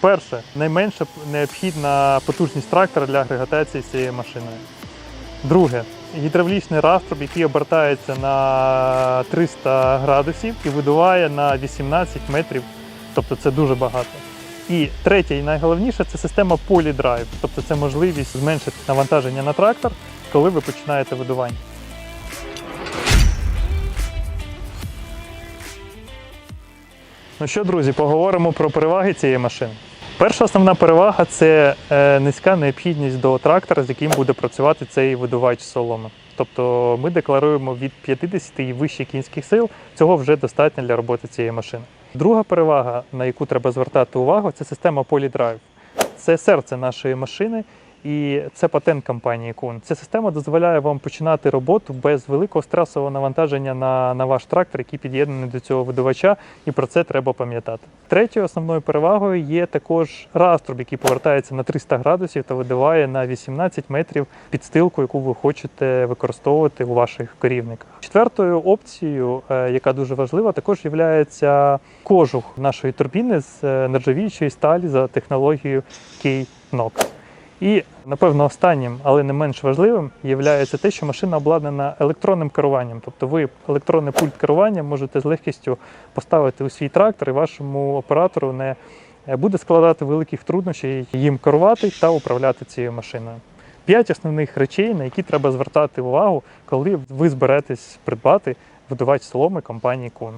Перше, найменша необхідна потужність трактора для агрегатації цією машиною. Друге, гідравлічний раструб, який обертається на 300 градусів і видуває на 18 метрів, тобто це дуже багато. І третє, і найголовніше, це система PolyDrive, тобто це можливість зменшити навантаження на трактор, коли ви починаєте видування. Ну що, друзі, поговоримо про переваги цієї машини. Перша основна перевага це е, низька необхідність до трактора, з яким буде працювати цей видувач соломи. Тобто ми декларуємо від 50 і вище кінських сил, цього вже достатньо для роботи цієї машини. Друга перевага, на яку треба звертати увагу, це система PolyDrive. Це серце нашої машини, і це патент компанії Kuhn. Ця система дозволяє вам починати роботу без великого стресового навантаження на, на ваш трактор, який під'єднаний до цього видувача, і про це треба пам'ятати. Третьою основною перевагою є також раструб, який повертається на 300 градусів та видуває на 18 метрів підстилку, яку ви хочете використовувати у ваших корівниках. Четвертою опцією, е, яка дуже важлива, також є кожух нашої турбіни з е, нержавіючої сталі за технологією K-NOX. І, напевно, останнім, але не менш важливим, є те, що машина обладнана електронним керуванням. Тобто ви електронний пульт керування можете з легкістю поставити у свій трактор, і вашому оператору не буде складати великих труднощів їм керувати та управляти цією машиною. П'ять основних речей, на які треба звертати увагу, коли ви зберетесь придбати видавач соломи компанії Kuhn.